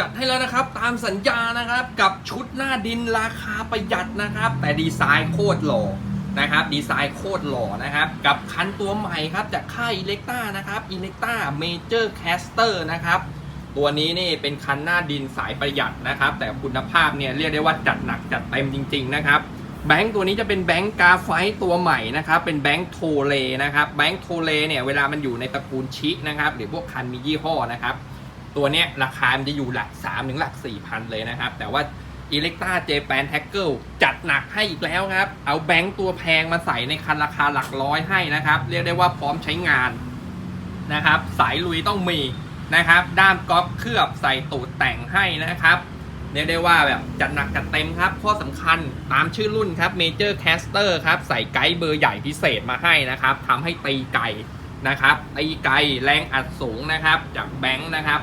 จัดให้แล้วนะครับ ตามสัญญานะครับ กับชุดหน้าดินราคาประหยัดนะครับ แต่ดีไซน์โคตรหล่อนะครับดีไซน์โคตรหล่อนะครับ กับคันตัวใหม่ครับ จากค่ายอิเล็กต้านะครับอิเล็กต้าเมเจอร์แคสเตอร์นะครับ ตัวนี้นี่เป็นคันหน้าดินสายประหยัดนะครับ แต่คุณภาพเนี่ยเรียกได้ว่าจัดหนักจัดเต็มจริง ๆ นะครับแบงค์ตัวนี้จะเป็นแบงค์กาไฟต์ตัวใหม่นะครับ เป็นแบงค์โทเลนะครับแบงค์โทเลเนี่ยเวลามันอยู่ในตระกูลชินะครับ หรือพวกคันมียี่ห้อนะครับ ตัวเนี้ยราคามันจะอยู่หลัก3ถึงหลัก4,000เลยนะครับ แต่ว่า e l e c t r a Japan Tackle จัดหนักให้อีกแล้วครับ เอาแบงค์ตัวแพงมาใส่ในคันราคาหลักร้อยให้นะครับ เรียกได้ว่าพร้อมใช้งานนะครับ สายลุยต้องมีนะครับ ด้ามก๊อฟเคลือบใส่ตูดแต่งให้นะครับเรียกได้ว่าแบบจัดหนักจัดเต็มครับ ข้อสำคัญตามชื่อรุ่นครับ Major Caster ครับ ใส่ไกด์เบอร์ใหญ่พิเศษมาให้นะครับทำให้ตีไกลนะครับตีไกลแรงอัดสูงนะครับ จากแบงค์นะครับ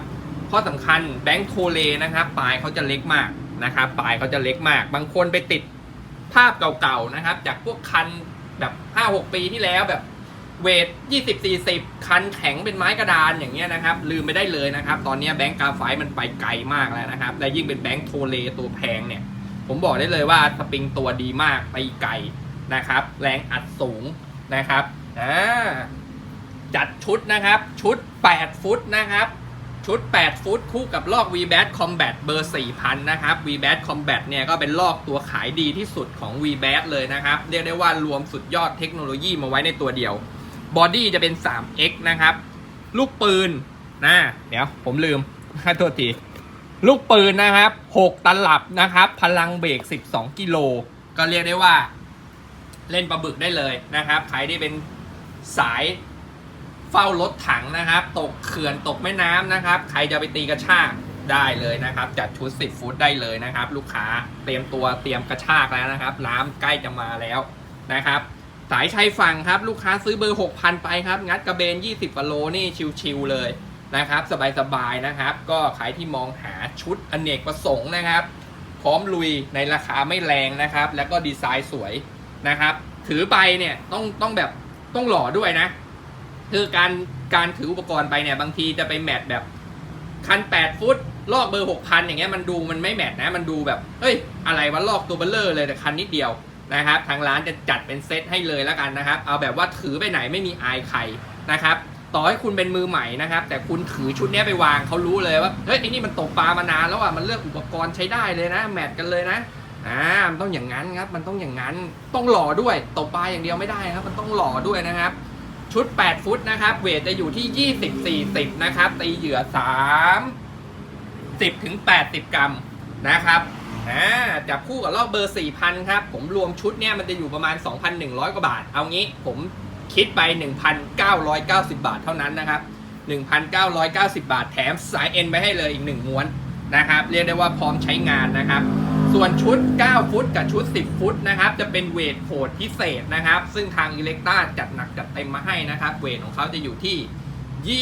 ข้อสำคัญแบงค์โทเลนะครับปลายเขาจะเล็กมากนะครับปลายเขาจะเล็กมาก บางคนไปติดภาพเก่าๆนะครับ จากพวกคันแบบ5-6 ปีที่แล้วแบบเวท20-40 คันแข็งเป็นไม้กระดานอย่างเงี้ยนะครับ ลืมไม่ได้เลยนะครับ ตอนนี้แบงค์กาไฟมันไปไกลมากแล้วนะครับ และยิ่งเป็นแบงค์โทเลตัวแพงเนี่ย ผมบอกได้เลยว่าสปริงตัวดีมากไปไกลนะครับ แรงอัดสูงนะครับอ่าจัดชุดนะครับ ชุด 8 ฟุตนะครับ ชุด 8 ฟุตคู่กับลอก v b a t Combat เบอร์ 4,000 นะครับ v b a t Combat เนี่ยก็เป็นลอกตัวขายดีที่สุดของ v b a t เลยนะครับ เรียกได้ว่ารวมสุดยอดเทคโนโลยีมาไว้ในตัวเดียว บอดี้จะเป็น 3x นะครับ ลูกปืนนะเดี๋ยวผมลืมให้โทษที ลูกปืนนะครับ 6ตลับนะครับ พลังเบรก 12 กิโล ก็เรียกได้ว่า เล่นปลาบึกได้เลยนะครับ ใครที่เป็นสาย เฝ้ารถถังนะครับ ตกเขื่อนตกแม่น้ำนะครับ ใครจะไปตีกระชากได้เลยนะครับ จัดชุด 10 ฟุตได้เลยนะครับ ลูกค้าเตรียมตัวเตรียมกระชากแล้วนะครับ น้ำใกล้จะมาแล้วนะครับ สายชายฝั่งครับลูกค้าซื้อเบอร์ 6,000 ไปครับ งัดกระเบน 20กิโลนี่ชิวๆเลยนะครับ สบายๆนะครับ ก็ใครที่มองหาชุดอเนกประสงค์นะครับ พร้อมลุยในราคาไม่แรงนะครับ แล้วก็ดีไซน์สวยนะครับ ถือไปเนี่ยต้องต้องแบบต้องหล่อด้วยนะ คือการการถืออุปกรณ์ไปเนี่ยบางทีจะไปแมทแบบคัน 8 ฟุต ลอกเบอร์ 6,000 อย่างเงี้ยมันดูมันไม่แมทนะ มันดูแบบ เฮ้ย อะไรวะลอกตัวเบลเลอร์เลยแต่คันนิดเดียวนะครับ ทางร้านจะจัดเป็นเซตให้เลยแล้วกันนะครับ เอาแบบว่าถือไปไหนไม่มีอายใครนะครับ ต่อให้คุณเป็นมือใหม่นะครับ แต่คุณถือชุดนี้ไปวางเขารู้เลยว่า เฮ้ยไอ้นี่มันตกปลามานานแล้วอะ มันเลือกอุปกรณ์ใช้ได้เลยนะ แมทกันเลยนะ อ่า มันต้องอย่างนั้นครับ มันต้องอย่างนั้น ต้องหล่อด้วย ตกปลาอย่างเดียวไม่ได้ครับ มันต้องหล่อด้วยนะครับ ชุด 8 ฟุตนะครับ เวทจะอยู่ที่ 20 40 นะครับ ตีเหยื่อ 3 10ถึง80 กรัมนะครับอ่าจับคู่กับรอบเบอร์ 4,000 ครับ ผมรวมชุดเนี่ยมันจะอยู่ประมาณ 2,100 กว่าบาท เอางี้ผมคิดไป 1,990 บาทเท่านั้นนะครับ 1,990 บาทแถมสายเอ็นไปให้เลยอีก 1 ม้วนนะครับ เรียกได้ว่าพร้อมใช้งานนะครับ ส่วนชุด 9 ฟุตกับชุด 10 ฟุตนะครับ จะเป็นเวทโหดพิเศษนะครับ ซึ่งทางอิเล็กต้าจัดหนักจัดเต็มมาให้นะครับ เวทของเขาจะอยู่ที่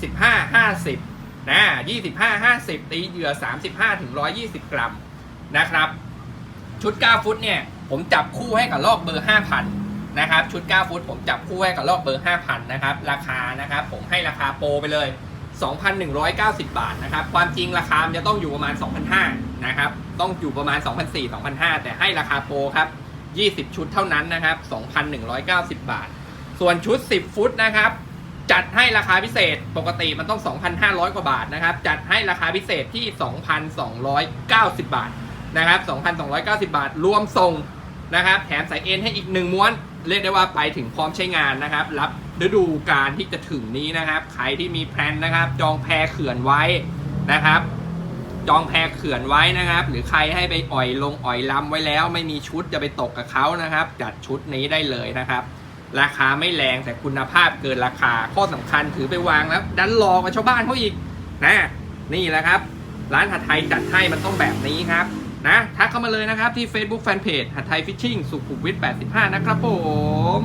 25 50 นะ 25 50 ตีเหยื่อ 35ถึง120 กรัมนะครับ ชุด 9 ฟุตเนี่ย ผมจับคู่ให้กับลอกเบอร์ 5,000 นะครับ ชุด 9 ฟุตผมจับคู่ให้กับลอกเบอร์ 5,000 นะครับ ราคานะครับ ผมให้ราคาโปรไปเลย 2,190 บาทนะครับ ความจริงราคามันจะต้องอยู่ประมาณ 2,500 นะครับต้องอยู่ประมาณ 2,400 2,500 แต่ให้ราคาโปรครับ 20 ชุดเท่านั้นนะครับ 2,190 บาท ส่วนชุด 10 ฟุตนะครับ จัดให้ราคาพิเศษปกติมันต้อง 2,500 กว่าบาทนะครับ จัดให้ราคาพิเศษที่ 2,290 บาทนะครับ 2,290 บาท รวมส่งนะครับ แถมสายเอ็นให้อีกหนึ่งม้วน เรียกได้ว่าไปถึงพร้อมใช้งานนะครับ รับฤดูการที่จะถึงนี้นะครับ ใครที่มีแพลนนะครับ จองแพรเขื่อนไว้นะครับ จองแพเขื่อนไว้นะครับ หรือใครให้ไปอ่อยลงอ่อยลำไว้แล้ว ไม่มีชุดจะไปตกกับเขานะครับ จัดชุดนี้ได้เลยนะครับ ราคาไม่แรงแต่คุณภาพเกินราคาข้อสำคัญถือไปวางแล้ว ดันรอกว่าชาวบ้านเขาอีกนะนี่แหละครับ ร้านหัดไทยจัดให้มันต้องแบบนี้ครับนะทักเข้ามาเลยนะครับที่ Facebook Fanpage หัดไทยฟิชชิ่งสุขุมวิท85 นะครับผม